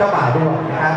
เจ้าบ่าวด้วยนะครับ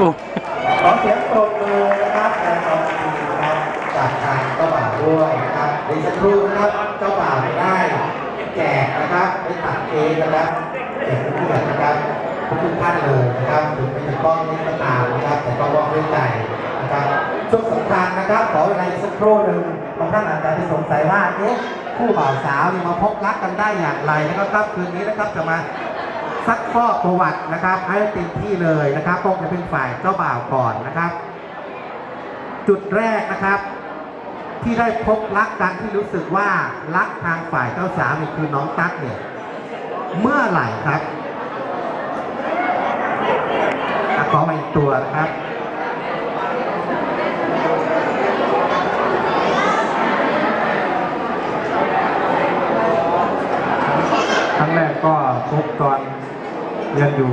ขอเสียงปรบมือนะครับแทนความดีนะครับจากทางเจ้าบ่าวด้วยนะครับในสักครู่นะครับเจ้าบ่าวได้แจกนะครับได้ตัดเค้กนะครับแจกเพื่อนนะครับทุกท่านเลยนะครับถึงไม่จะต้องนี้ก็ตามนะครับแต่ก็มอบด้วยใจนะครับช่วงสำคัญนะครับขอเวลาอีกสักครู่หนึ่งบางท่านอาจจะสงสัยว่าเอ๊ะคู่บ่าวสาวเนี่ยมาพบรักกันได้อย่างไรนะครับคืนนี้นะครับจะมา ซักข้อประวัตินะครับ ให้เต็มที่เลยนะครับคงจะเป็นฝ่ายเจ้าบ่าวก่อนนะครับ จุดแรกนะครับ ที่ได้พบรักกันที่รู้สึกว่ารักทางฝ่ายเจ้าสาวนี่คือน้องตั๊กเนี่ยเมื่อไหร่ครับขอมาอีกตัวนะครับครั้งแรกก็พบตอน เรียนอยู่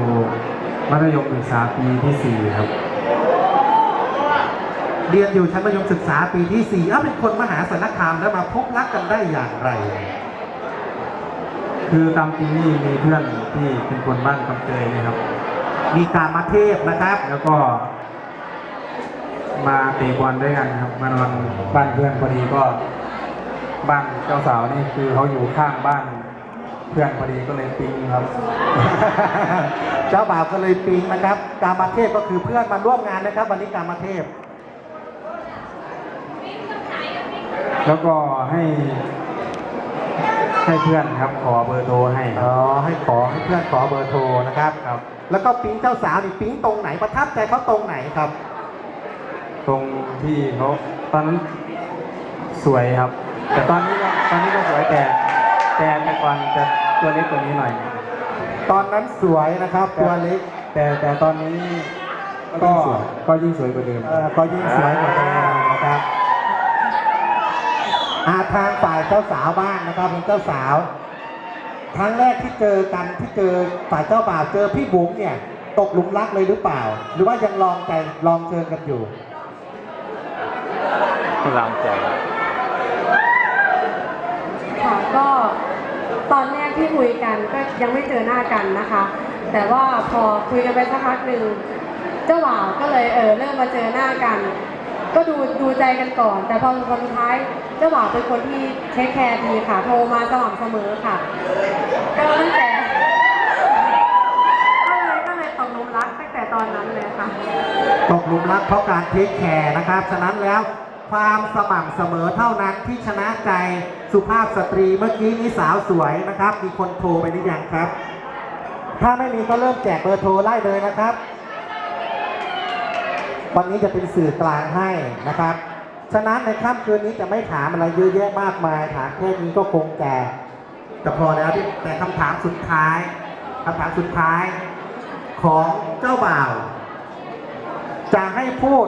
มัธยมศึกษาปีที่สี่ครับ เรียนอยู่ชั้นมัธยมศึกษาปีที่4อ้าเป็นคนมหาสารคามแล้วมาพบรักกันได้อย่างไร คือตามจริงนี่มีเพื่อนที่เป็นคนบ้านคำเตยนะครับ มีการมาเทพนะครับ แล้วก็ มาเตะบอลด้วยกันครับ มานอนบ้านเพื่อนพอดีก็บ้านเจ้าสาวนี่คือเขาอยู่ข้างบ้าน เพื่อนพอดีก็เลยปิ๊งครับ เจ้าบ่าวก็เลยปิงนะครับ การมาเทพก็คือเพื่อนมาร่วมงานนะครับ วันนี้การมาเทพ แล้วก็ให้ ให้เพื่อนครับ ขอเบอร์โทรให้คอ๋รัอบให้ขอให้เพื่อนขอเบอร์โทรนะครับ ครับ แล้วก็ปิ๊งเจ้าสาวนี่ปิ๊งตรงไหนประทับใจเขาตรงไหนครับ ตรงที่เขาตอนนั้นสวยครับ แต่ตอนนี้ก็ตอนนี้ก็สวยแต่ แต่แต่ก่อนจะตัวเล็กกว่านี้หน่อย ตอนนั้นสวยนะครับ ตัวเล็ก แต่แต่ตอนนี้ก็ก็ยิ่งสวยกว่าเดิมเอ่อก็ยิ่งสวยกว่าเดิมนะครับอาทางฝ่ายเจ้าสาวบ้างนะครับเป็นเจ้าสาว ครั้งแรกที่เจอกันที่เจอฝ่ายเจ้าบ่าวเจอพี่บุ๋มเนี่ย ตกหลุมรักเลยหรือเปล่า หรือว่ายังลองใจลองเชิญกันอยู่ลามใจ ค่ะก็ตอนแรก ที่คุยกันก็ยังไม่เจอหน้ากันนะคะ แต่ว่าพอคุยกันไปสักพักหนึ่งเจ้าบ่าวก็เลยเออเริ่มมาเจอหน้ากัน ก็ดูดูใจกันก่อน แต่พอวันสุดท้ายเจ้าบ่าวเป็นคนที่เทคแคร์ดีค่ะโทรมาสม่ำเสมอค่ะก็ตั้งแต่ก็เลยก็เลยตกหลุมรักตั้งแต่ตอนนั้นเลยค่ะ ตกหลุมรักเพราะการเทคแคร์นะครับ ฉะนั้นแล้วความสม่ำเสมอเท่านั้นที่ชนะใจ สุภาพสตรีเมื่อกี้นี้สาวสวยนะครับ มีคนโทรไปหรือยังครับ ถ้าไม่มีก็เริ่มแจกเบอร์โทรไล่เลยนะครับ วันนี้จะเป็นสื่อกลางให้นะครับ ฉะนั้นในค่ำคืนนี้จะไม่ถามอะไรเยอะแยะมากมาย ถามแค่นี้ก็คงจะจะพอแล้วที่แต่คำถามสุดท้ายคำถามสุดท้ายของเจ้าบ่าว จะให้พูด